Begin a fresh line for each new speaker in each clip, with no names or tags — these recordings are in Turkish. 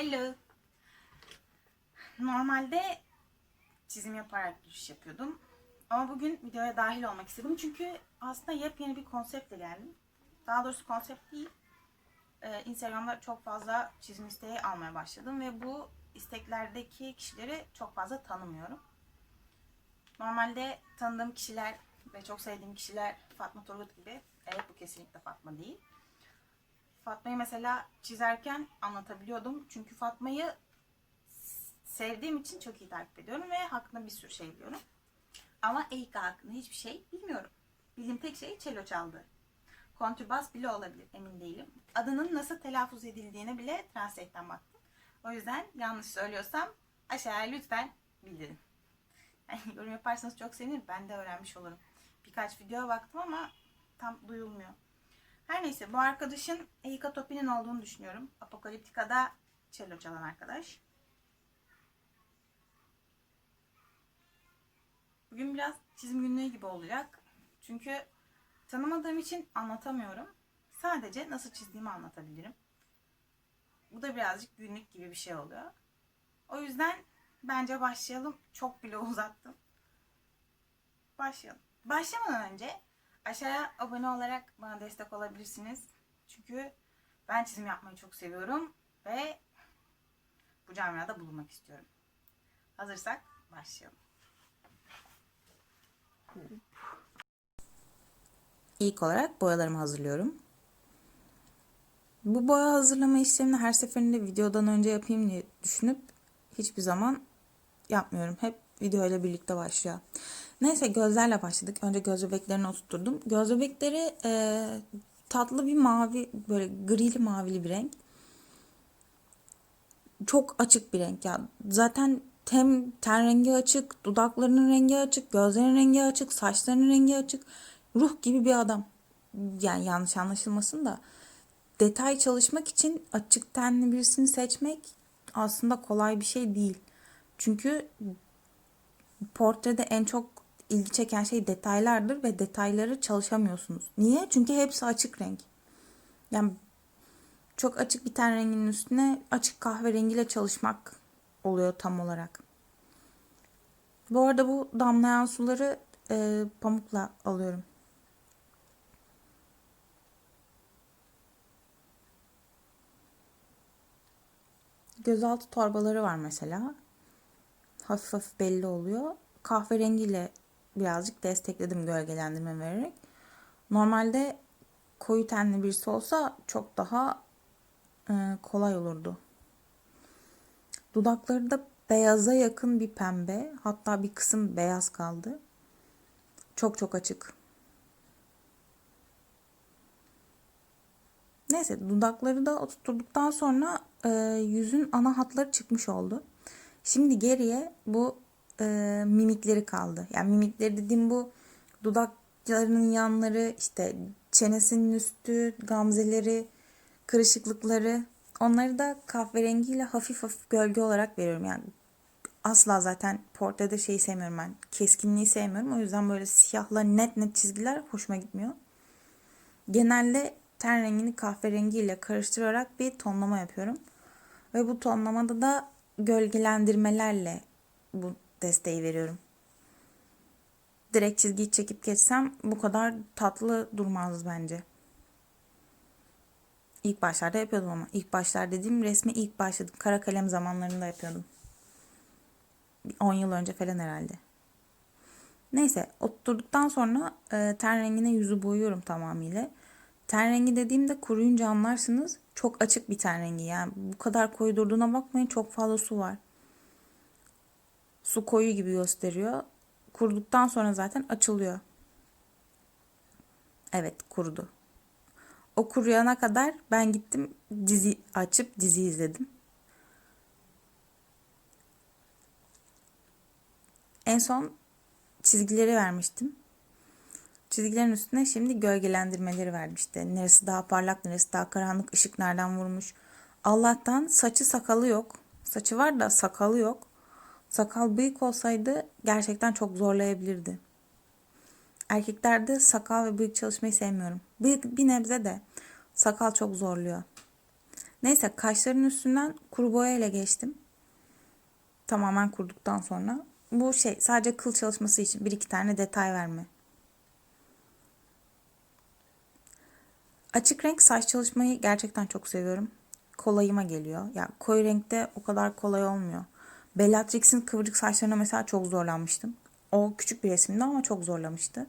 Hello. Normalde çizim yaparak giriş yapıyordum. Ama bugün videoya dahil olmak istedim. Çünkü aslında yepyeni bir konseptle geldim. Daha doğrusu konsept değil. Ee, Instagram'da çok fazla çizim isteği almaya başladım. Ve bu isteklerdeki kişileri çok fazla tanımıyorum. Normalde tanıdığım kişiler ve çok sevdiğim kişiler Fatma Turgut gibi. Evet bu kesinlikle Fatma değil. Fatma'yı mesela çizerken anlatabiliyordum. Çünkü Fatma'yı sevdiğim için çok iyi takip ediyorum ve hakkında bir sürü şey biliyorum. Ama Eika hakkında hiçbir şey bilmiyorum. Bildiğim tek şey cello çaldı. Kontrbas bile olabilir emin değilim. Adının nasıl telaffuz edildiğine bile Translate'den baktım. O yüzden yanlış söylüyorsam aşağıya lütfen bildirin. Yani yorum yaparsanız çok sevinirim. Ben de öğrenmiş olurum. Birkaç videoya baktım ama tam duyulmuyor. Her neyse bu arkadaşın Eika Topi'nin olduğunu düşünüyorum. Apokaliptika'da cello çalan arkadaş. Bugün biraz çizim günlüğü gibi olacak. Çünkü tanımadığım için anlatamıyorum. Sadece nasıl çizdiğimi anlatabilirim. Bu da birazcık günlük gibi bir şey oluyor. O yüzden bence başlayalım. Çok bile uzattım. Başlayalım. Başlamadan önce aşağıya abone olarak bana destek olabilirsiniz. Çünkü ben çizim yapmayı çok seviyorum ve bu camiada bulunmak istiyorum. Hazırsak başlayalım. İlk olarak boyalarımı hazırlıyorum. Bu boya hazırlama işlemini her seferinde videodan önce yapayım diye düşünüp hiçbir zaman yapmıyorum. Hep video ile birlikte başlıyor. Neyse gözlerle başladık. Önce göz bebeklerini oturtturdum. Göz bebekleri e, tatlı bir mavi böyle grili mavili bir renk. Çok açık bir renk ya. Zaten hem ten rengi açık, dudaklarının rengi açık, gözlerinin rengi açık, saçlarının rengi açık. Ruh gibi bir adam. Yani yanlış anlaşılmasın da. Detay çalışmak için açık tenli birisini seçmek aslında kolay bir şey değil. Çünkü portrede en çok ilgi çeken şey detaylardır ve detayları çalışamıyorsunuz. Niye? Çünkü hepsi açık renk. Yani çok açık bir ten renginin üstüne açık kahverengiyle çalışmak oluyor tam olarak. Bu arada bu damlayan suları e, pamukla alıyorum. Gözaltı torbaları var mesela. Hafif hafif belli oluyor. Kahverengiyle birazcık destekledim gölgelendirme vererek. Normalde koyu tenli birisi olsa çok daha e, kolay olurdu. Dudakları da beyaza yakın bir pembe. Hatta bir kısım beyaz kaldı. Çok çok açık. Neyse dudakları da oturttuktan sonra e, yüzün ana hatları çıkmış oldu. Şimdi geriye bu e, mimikleri kaldı. Yani mimikleri dediğim bu dudaklarının yanları, işte çenesinin üstü, gamzeleri, kırışıklıkları. Onları da kahverengiyle hafif hafif gölge olarak veriyorum. Yani asla zaten portrede şeyi sevmiyorum ben. Keskinliği sevmiyorum. O yüzden böyle siyahla net net çizgiler hoşuma gitmiyor. Genelde ten rengini kahverengiyle karıştırarak bir tonlama yapıyorum. Ve bu tonlamada da gölgelendirmelerle bu desteği veriyorum. Direkt çizgiyi çekip geçsem bu kadar tatlı durmaz bence. İlk başlarda yapıyordum ama. ilk başlar dediğim resmi ilk başladım. Kara kalem zamanlarında yapıyordum. 10 yıl önce falan herhalde. Neyse oturduktan sonra e, ten rengine yüzü boyuyorum tamamıyla. Ten rengi dediğimde kuruyunca anlarsınız. Çok açık bir ten rengi yani. Bu kadar koyu durduğuna bakmayın çok fazla su var. Su koyu gibi gösteriyor. Kuruduktan sonra zaten açılıyor. Evet kurudu. O kuruyana kadar ben gittim dizi açıp dizi izledim. En son çizgileri vermiştim. Çizgilerin üstüne şimdi gölgelendirmeleri vermişti. Neresi daha parlak, neresi daha karanlık, ışık nereden vurmuş. Allah'tan saçı sakalı yok. Saçı var da sakalı yok. Sakal bıyık olsaydı gerçekten çok zorlayabilirdi. Erkeklerde sakal ve bıyık çalışmayı sevmiyorum. Bıyık bir nebze de sakal çok zorluyor.
Neyse kaşların üstünden kuru boya ile geçtim. Tamamen kurduktan sonra. Bu şey sadece kıl çalışması için bir iki tane detay verme. Açık renk saç çalışmayı gerçekten çok seviyorum. Kolayıma geliyor. Ya koyu renkte o kadar kolay olmuyor. Bellatrix'in kıvırcık saçlarına mesela çok zorlanmıştım. O küçük bir resimdi ama çok zorlamıştı.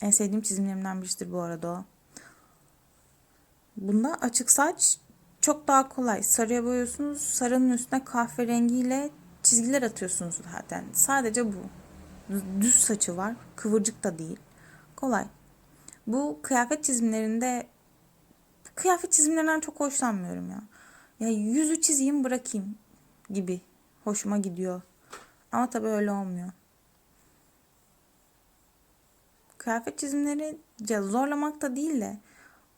En sevdiğim çizimlerimden birisidir bu arada o. Bunda açık saç çok daha kolay. Sarıya boyuyorsunuz. Sarının üstüne kahverengiyle çizgiler atıyorsunuz zaten. Sadece bu. Düz saçı var. Kıvırcık da değil. Kolay. Bu kıyafet çizimlerinde kıyafet çizimlerinden çok hoşlanmıyorum ya. Ya yüzü çizeyim bırakayım gibi hoşuma gidiyor. Ama tabii öyle olmuyor. Kıyafet çizimleri zorlamak da değil de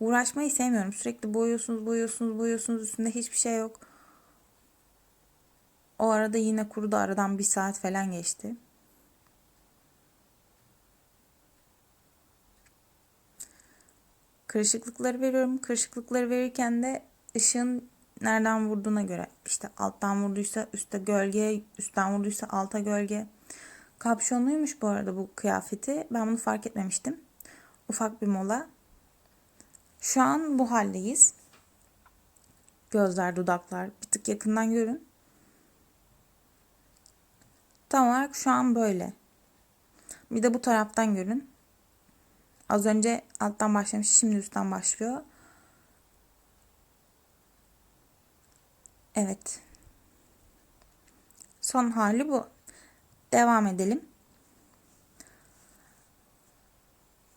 uğraşmayı sevmiyorum. Sürekli boyuyorsunuz, boyuyorsunuz, boyuyorsunuz. Üstünde hiçbir şey yok. O arada yine kurudu. Aradan bir saat falan geçti. Kırışıklıkları veriyorum. Kırışıklıkları verirken de ışığın nereden vurduğuna göre işte alttan vurduysa üstte gölge, üstten vurduysa alta gölge. Kapşonluymuş bu arada bu kıyafeti. Ben bunu fark etmemiştim. Ufak bir mola. Şu an bu haldeyiz. Gözler, dudaklar bir tık yakından görün. Tam olarak şu an böyle. Bir de bu taraftan görün. Az önce alttan başlamış, şimdi üstten başlıyor. Evet. Son hali bu. Devam edelim.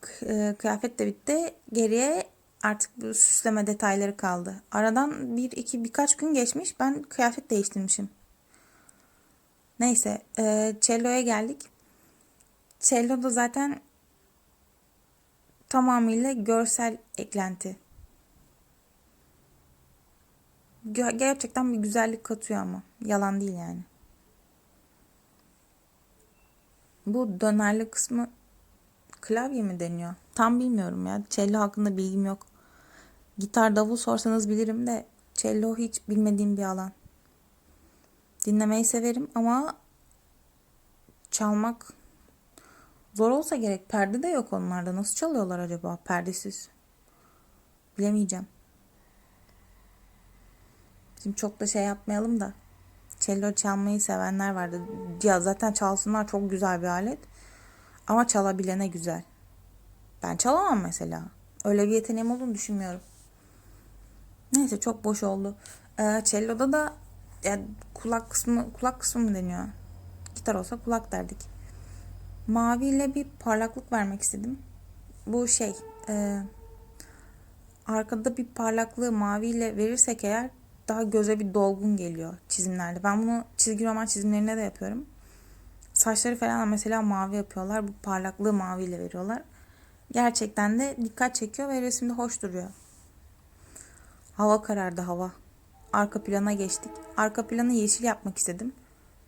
K- Kıyafet de bitti. Geriye artık bu süsleme detayları kaldı. Aradan bir iki birkaç gün geçmiş. Ben kıyafet değiştirmişim. Neyse, e, cello'ya geldik. Cello da zaten tamamıyla görsel eklenti. Gerçekten bir güzellik katıyor ama. Yalan değil yani. Bu dönerli kısmı klavye mi deniyor? Tam bilmiyorum ya. Cello hakkında bilgim yok. Gitar, davul sorsanız bilirim de cello hiç bilmediğim bir alan. Dinlemeyi severim ama çalmak zor olsa gerek. Perde de yok onlarda. Nasıl çalıyorlar acaba perdesiz? Bilemeyeceğim. Şimdi çok da şey yapmayalım da. Cello çalmayı sevenler vardı. Ya zaten çalsınlar çok güzel bir alet. Ama çalabilene güzel. Ben çalamam mesela. Öyle bir yeteneğim olduğunu düşünmüyorum. Neyse çok boş oldu. Ee, cello'da da ya kulak kısmı kulak kısmı mı deniyor? Gitar olsa kulak derdik. Maviyle bir parlaklık vermek istedim. Bu şey e, arkada bir parlaklığı maviyle verirsek eğer daha göze bir dolgun geliyor çizimlerde. Ben bunu çizgi roman çizimlerinde de yapıyorum. Saçları falan mesela mavi yapıyorlar. Bu parlaklığı maviyle veriyorlar. Gerçekten de dikkat çekiyor ve resimde hoş duruyor. Hava karardı hava. Arka plana geçtik. Arka planı yeşil yapmak istedim.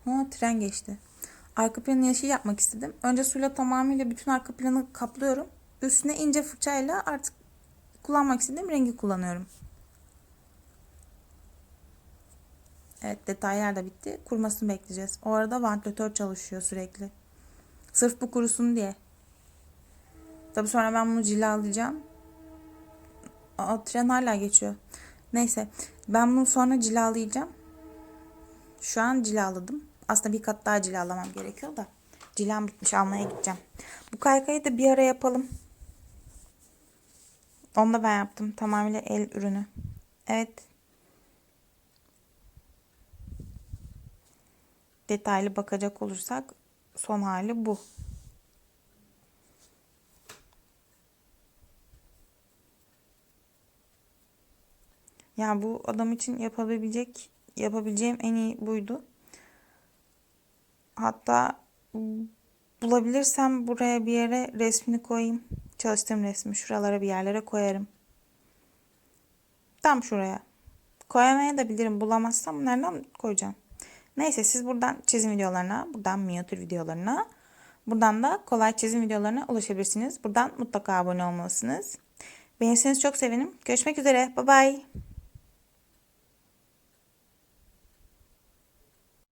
Ha tren geçti. Arka planı yeşil yapmak istedim. Önce suyla tamamıyla bütün arka planı kaplıyorum. Üstüne ince fırçayla artık kullanmak istediğim rengi kullanıyorum. Evet detaylar da bitti. Kurumasını bekleyeceğiz. O arada vantilatör çalışıyor sürekli. Sırf bu kurusun diye. Tabii sonra ben bunu cilalayacağım. Aa, tren hala geçiyor. Neyse ben bunu sonra cilalayacağım. Şu an cilaladım. Aslında bir kat daha cilalamam gerekiyor da. Cilam bitmiş almaya gideceğim. Bu kaykayı da bir ara yapalım. Onu da ben yaptım. Tamamıyla el ürünü. Evet. Detaylı bakacak olursak son hali bu. Ya bu adam için yapabilecek yapabileceğim en iyi buydu. Hatta bulabilirsem buraya bir yere resmini koyayım. Çalıştığım resmi şuralara bir yerlere koyarım. Tam şuraya. Koyamaya da bilirim. Bulamazsam nereden koyacağım? Neyse siz buradan çizim videolarına, buradan minyatür videolarına, buradan da kolay çizim videolarına ulaşabilirsiniz. Buradan mutlaka abone olmalısınız. Beğenirseniz çok sevinirim. Görüşmek üzere. Bye bye.